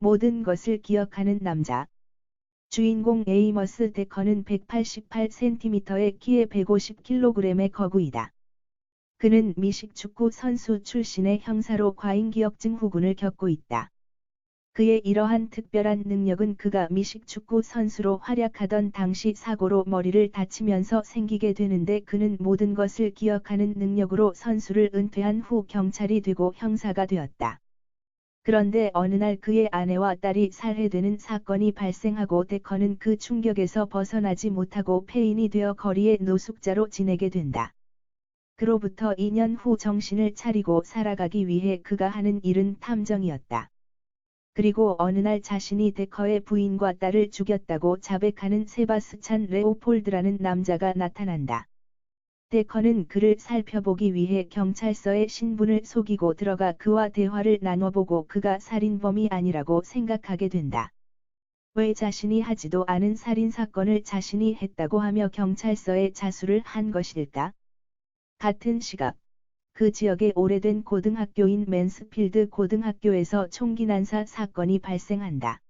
모든 것을 기억하는 남자. 주인공 에이머스 데커는 188cm의 키에 150kg의 거구이다. 그는 미식 축구 선수 출신의 형사로 과잉기억증 후군을 겪고 있다. 그의 이러한 특별한 능력은 그가 미식 축구 선수로 활약하던 당시 사고로 머리를 다치면서 생기게 되는데 그는 모든 것을 기억하는 능력으로 선수를 은퇴한 후 경찰이 되고 형사가 되었다. 그런데 어느 날 그의 아내와 딸이 살해되는 사건이 발생하고 데커는 그 충격에서 벗어나지 못하고 폐인이 되어 거리의 노숙자로 지내게 된다. 그로부터 2년 후 정신을 차리고 살아가기 위해 그가 하는 일은 탐정이었다. 그리고 어느 날 자신이 데커의 부인과 딸을 죽였다고 자백하는 세바스찬 레오폴드라는 남자가 나타난다. 데커는 그를 살펴보기 위해 경찰서의 신분을 속이고 들어가 그와 대화를 나눠보고 그가 살인범이 아니라고 생각하게 된다. 왜 자신이 하지도 않은 살인사건을 자신이 했다고 하며 경찰서에 자수를 한 것일까? 같은 시각, 그 지역의 오래된 고등학교인 맨스필드 고등학교에서 총기 난사 사건이 발생한다.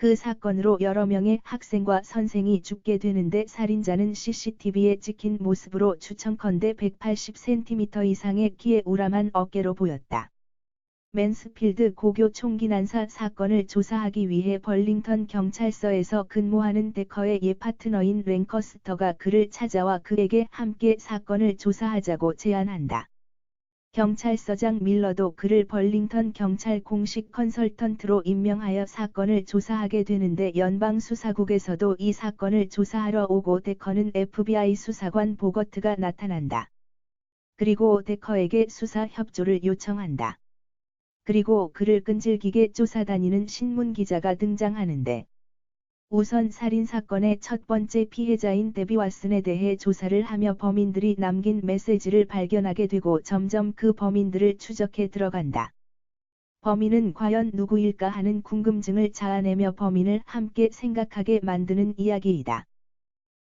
그 사건으로 여러 명의 학생과 선생이 죽게 되는데 살인자는 CCTV에 찍힌 모습으로 추천컨대 180cm 이상의 키에 우람한 어깨로 보였다. 맨스필드 고교 총기 난사 사건을 조사하기 위해 벌링턴 경찰서에서 근무하는 데커의 예 파트너인 랭커스터가 그를 찾아와 그에게 함께 사건을 조사하자고 제안한다. 경찰서장 밀러도 그를 벌링턴 경찰 공식 컨설턴트로 임명하여 사건을 조사하게 되는데 연방수사국에서도 이 사건을 조사하러 오고 데커는 FBI 수사관 보거트가 나타난다. 그리고 데커에게 수사 협조를 요청한다. 그리고 그를 끈질기게 쫓아다니는 신문 기자가 등장하는데 우선 살인사건의 첫 번째 피해자인 데비 왓슨에 대해 조사를 하며 범인들이 남긴 메시지를 발견하게 되고 점점 그 범인들을 추적해 들어간다. 범인은 과연 누구일까 하는 궁금증을 자아내며 범인을 함께 생각하게 만드는 이야기이다.